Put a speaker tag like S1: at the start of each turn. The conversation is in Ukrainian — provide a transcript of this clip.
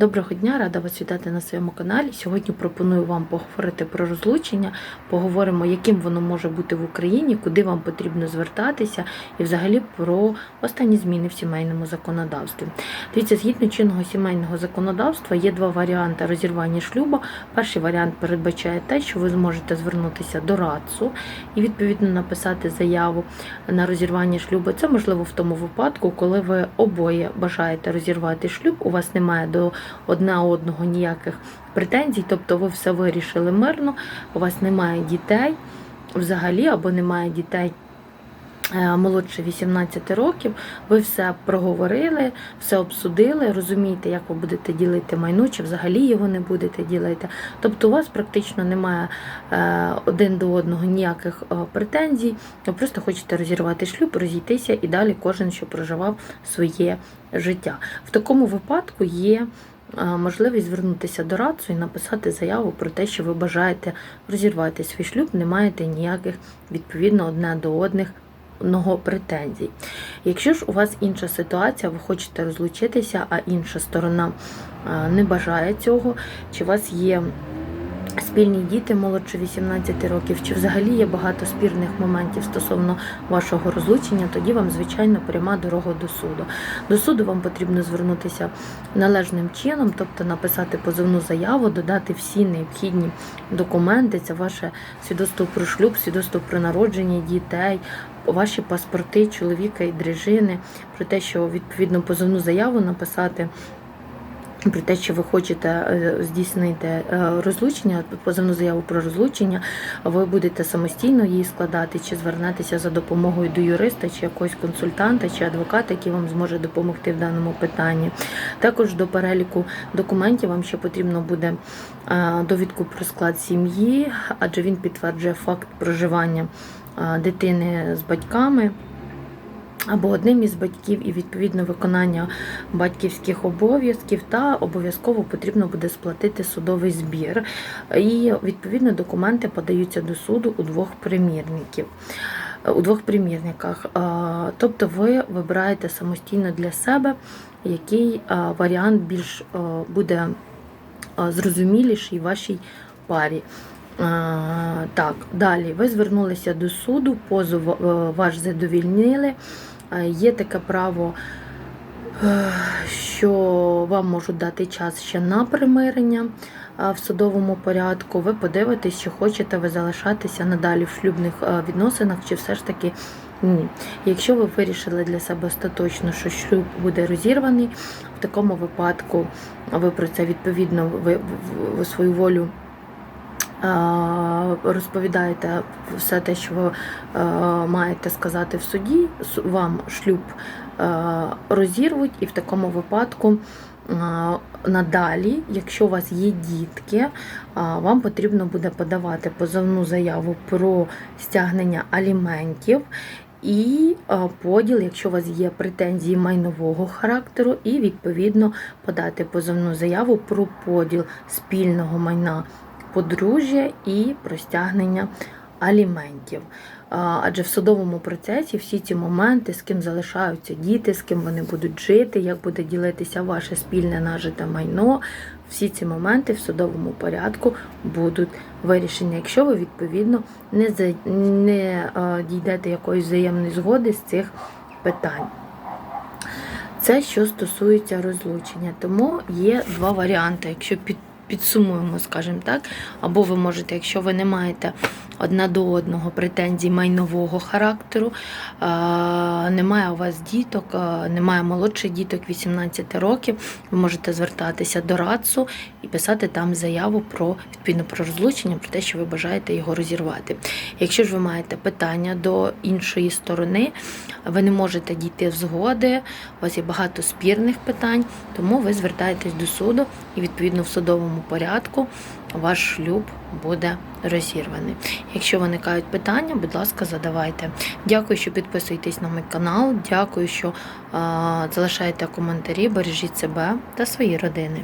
S1: Доброго дня, рада вас вітати на своєму каналі. Сьогодні пропоную вам поговорити про розлучення. Поговоримо, яким воно може бути в Україні, куди вам потрібно звертатися, і взагалі про останні зміни в сімейному законодавстві. Дивіться, згідно чинного сімейного законодавства є два варіанти розірвання шлюбу. Перший варіант передбачає те, що ви зможете звернутися до РАЦУ і відповідно написати заяву на розірвання шлюбу. Це можливо в тому випадку, коли ви обоє бажаєте розірвати шлюб, у вас немає до одне одного ніяких претензій, тобто ви все вирішили мирно, у вас немає дітей взагалі, або немає дітей. е, Молодше 18 років, ви все проговорили, все обсудили, розумієте, як ви будете ділити майно, чи взагалі його не будете ділити. Тобто у вас практично немає е, один до одного ніяких е, претензій, ви просто хочете розірвати шлюб, розійтися і далі кожен, що проживав своє життя. В такому випадку є можливість звернутися до РАЦУ і написати заяву про те, що ви бажаєте розірвати свій шлюб, не маєте ніяких відповідно одне до одних претензій. Якщо ж у вас інша ситуація, ви хочете розлучитися, а інша сторона е, не бажає цього, чи у вас є спільні діти молодше 18 років, чи взагалі є багато спірних моментів стосовно вашого розлучення, тоді вам, звичайно, пряма дорога до суду. До суду вам потрібно звернутися належним чином, тобто написати позовну заяву, додати всі необхідні документи, це ваше свідоцтво про шлюб, свідоцтво про народження дітей, ваші паспорти чоловіка і дружини, про те, що відповідно позовну заяву написати. Про те, що ви хочете е, здійснити е, розлучення, позовну заяву про розлучення, ви будете самостійно її складати, чи звернетеся за допомогою до юриста, чи якогось консультанта, чи адвоката, який вам зможе допомогти в даному питанні. Також до переліку документів вам ще потрібно буде е, довідку про склад сім'ї, адже він підтверджує факт проживання дитини з батьками або одним із батьків і відповідно виконання батьківських обов'язків, та обов'язково потрібно буде сплатити судовий збір. І відповідно документи подаються до суду у двох примірників. У двох примірниках, тобто ви вибираєте самостійно для себе, який варіант більш буде зрозуміліший вашій парі. Так, далі ви звернулися до суду, позов е, ваш задовільнили. Є таке право, е, що вам можуть дати час ще на примирення в судовому порядку. Ви подивитесь, чи хочете ви залишатися надалі в шлюбних е, відносинах, чи все ж таки ні. Якщо ви вирішили для себе остаточно, що шлюб буде розірваний, в такому випадку ви про це відповідно ви свою волю. Розповідаєте все те, що ви е, маєте сказати в суді, вам шлюб е, розірвуть, і в такому випадку е, надалі, якщо у вас є дітки, вам потрібно буде подавати позовну заяву про стягнення аліментів. І поділ, якщо у вас є претензії майнового характеру, і відповідно подати позовну заяву про поділ спільного майна подружжя і про стягнення аліментів. Адже в судовому процесі всі ці моменти, з ким залишаються діти, з ким вони будуть жити, як буде ділитися ваше спільне нажите майно, всі ці моменти в судовому порядку будуть вирішені, якщо ви відповідно не, не дійдете якоїсь взаємної згоди з цих питань. Це що стосується розлучення. Тому є два варіанти. Якщо під, підсумуємо, скажімо так, або ви можете, якщо ви не маєте одна до одного претензій майнового характеру, немає у вас діток, немає молодших діток 18 років, ви можете звертатися до РАЦУ і писати там заяву про відповідно про розлучення, про те, що ви бажаєте його розірвати. Якщо ж ви маєте питання до іншої сторони, ви не можете дійти в згоди, у вас є багато спірних питань, тому ви звертаєтесь до суду і відповідно в судовому порядку ваш шлюб буде розірваний. Якщо виникають питання, будь ласка, задавайте. Дякую, що підписуєтесь на мій канал. Дякую, що залишаєте коментарі. Бережіть себе та свої родини.